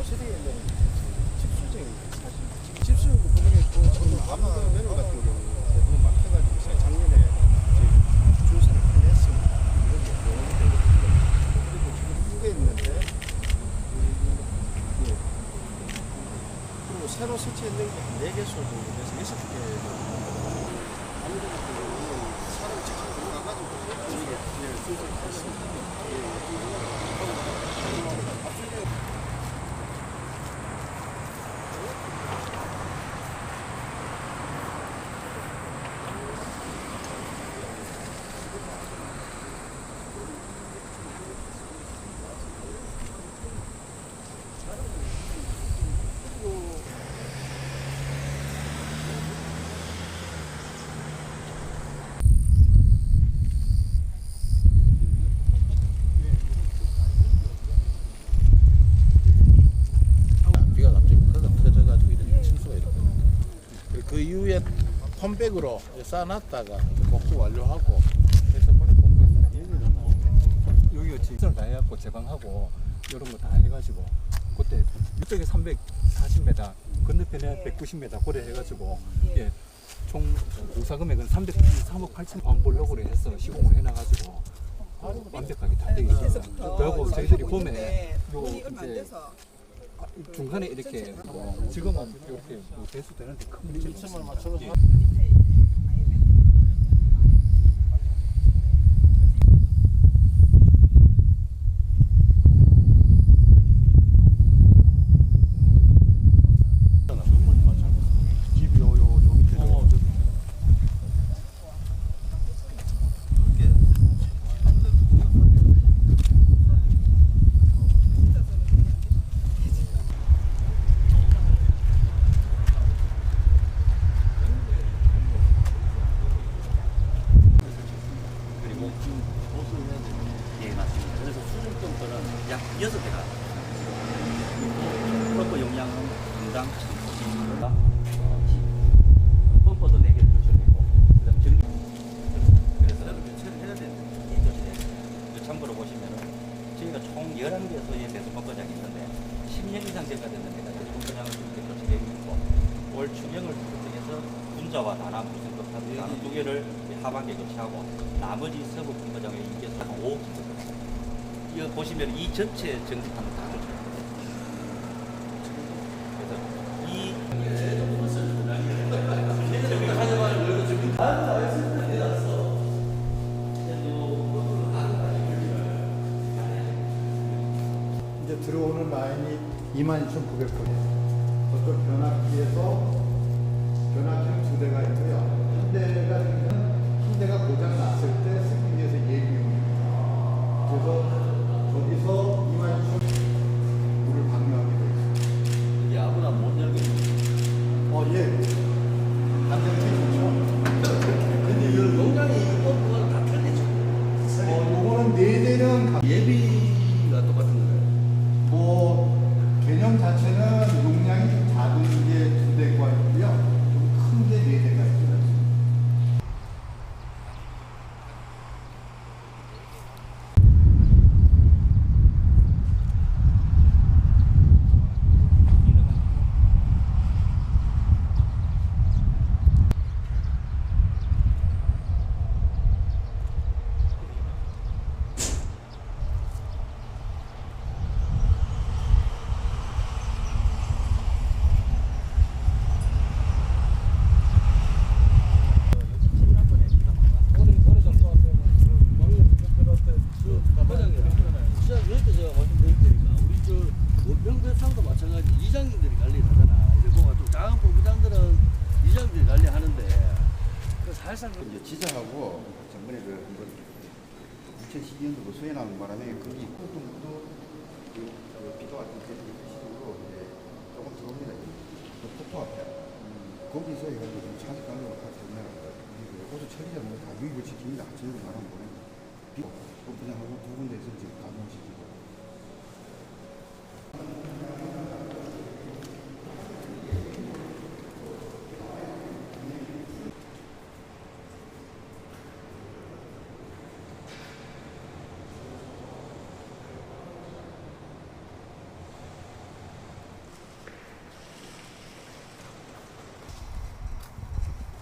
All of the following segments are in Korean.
있는 집수정입니다. 사실 집수정도 보면 그 저는 아마 매너 같은 경우 대부분 막혀가지고 제가 작년에 저희 주사를 보냈습니다. 이런 게 병원이 되고 그리고 지금 두개 있는데 예. 그리고 새로 설치했는 게네 개소 정도 돼서 여섯 개 아무래도 그 사람 직접 들어가가지고 이게 예, 순서를 했습니다. 비가 갑자기 크게 터져가지고 이렇게 침수가 이렇게 됩니다. 그 이후에 펌 백으로 쌓아놨다가 복구 완료하고 해서 버려 복구해서 얘기는 뭐 여기가 직선을 다 해갖고 제방하고 이런 거 다 해가지고 그때 이쪽에 340m 건너편에 190m 고려 해가지고 예, 총 공사 금액은 303억 8천 원 보려고 해서 시공을 해놔가지고 완벽하게 다 되게 있습니다. 그리고 저희들이 봄에 요 이제 중간에 이렇게 뭐 지금은 이렇게 뭐 배수되는데 큰 문제는 미천만 없습니다. 맞춰서 예. 집이 요, 요, 요 밑에 요, 저 그리고 예 맞습니다. 그래서 수준 펌프는 약 6대가 펌프 용량은 분당 10보다 펌프도 4개 설치되고. 그다음 전기 그래서 교체를 해야 되는데 참고로 보시면은 저희가 총 11개소의 배수 펌프장이 있는데 10년 이상 제가 됐는데 배수 펌프장을 이렇게 설치되어 있고 올 추경을 통해서 분자와 나남 무슨 것 나는 두 개를 하반기에 교체하고 나머지 서부 펌프장에 이개소 한 5억 정도 됩니다. 이거 보시면 이 전체 전기판은 다 교체 이제 들어오는 라인이 22,900분. 저쪽 변압기에서 변압기는 두 대가 있고요. 한 대가 한 대가 고장 났을 때 승기에서 예비용입니다. 그래서 거기서 22,000 물을 방류하게 돼 있습니다. 이게 아무나 못 열겠네. 어, 예. 안정기 좋죠. 근데 이 농장이 이거 그거 다 틀리죠. 어, 요거는 네 대는 가- 예비가 똑같은 거예요. 뭐 개념 자체는 용량이 좀 작은 게 두 대가 있고요. 좀 큰 게 네 대가 있고요. 진짜 그때 제가 말씀드릴 테니까 우리 저 명배상도 마찬가지 이장님들이 관리를 하잖아. 이제 뭐가 좀 작은 본부장들은 이장들이 관리하는데 그그 이제 지사하고 전번에 그 한번 2012년도 그 수해 나온 바람에 거기 고통도 그, 그 비가 왔던 그 시기로 이제 조금 들어옵니다. 그 폭포 앞에 거기서 해가지고 좀 차지 강력을 다 때문에 호수 처리자 뭐다 유입을 시킵니다. 전부 바람 보내. 비 pom프장하고 두 군데에서 지금 가동시키고.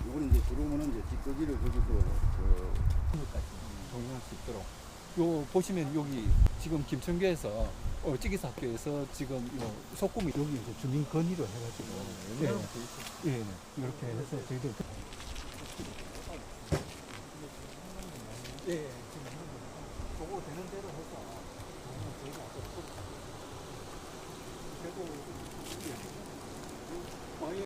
이건 이제 들어오면 이제 뒷거기를 거기서 그 동영할 수 있도록. 요 보시면 여기 지금 김천교에서 어, 찌기사 학교에서 지금 요 소금이 여기 이제 주민 건의로 해가지고. 예, 예, 예, 이렇게 해서 저희들 예, 예, 지금 보고 되는 대로 해서 저희가 그래도 그 저희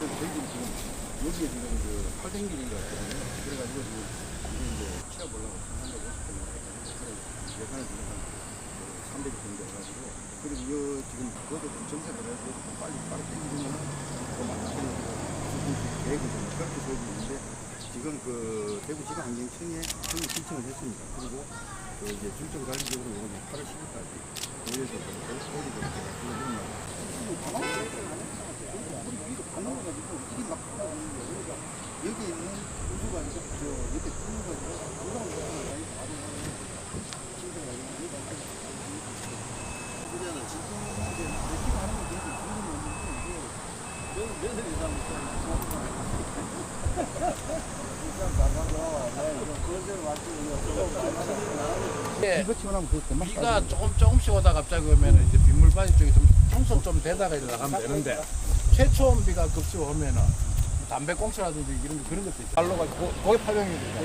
지금 여기에 지금 그 팔땡길인가 있거든요. 그래가지고 지금 이제 치워보려고 한다고 했거든요. 그런 예산을 지금 한 300이 정도 해가지고 그리고 이 지금 그것도 좀 정책을 해서 빨리 빨리 땡기면 더 계획을 좀 그렇게 세우고 있는데 지금 그 대구 지방환경청에 청에 신청을 했습니다. 그리고 그 이제 중점관리적으로 오늘 8월 10일까지 도에서 올리도록 해가지고 여기 있는 우주가 아니고 저 밑에 뚫는 거죠. 우주가 많이 그잖아 지금 이제 맥히고 하는 건 되게 중요한 건데 이게 예, 비가 조금 조금씩 오다 갑자기 오면 이제 빗물바위 쪽에 좀 청소 좀 되다가 이러면 되는데 최초온 비가 급수 오면은 담배꽁초라든지 이런 거 그런 것도 있어요. 발로 가지고 거기 파병이 돼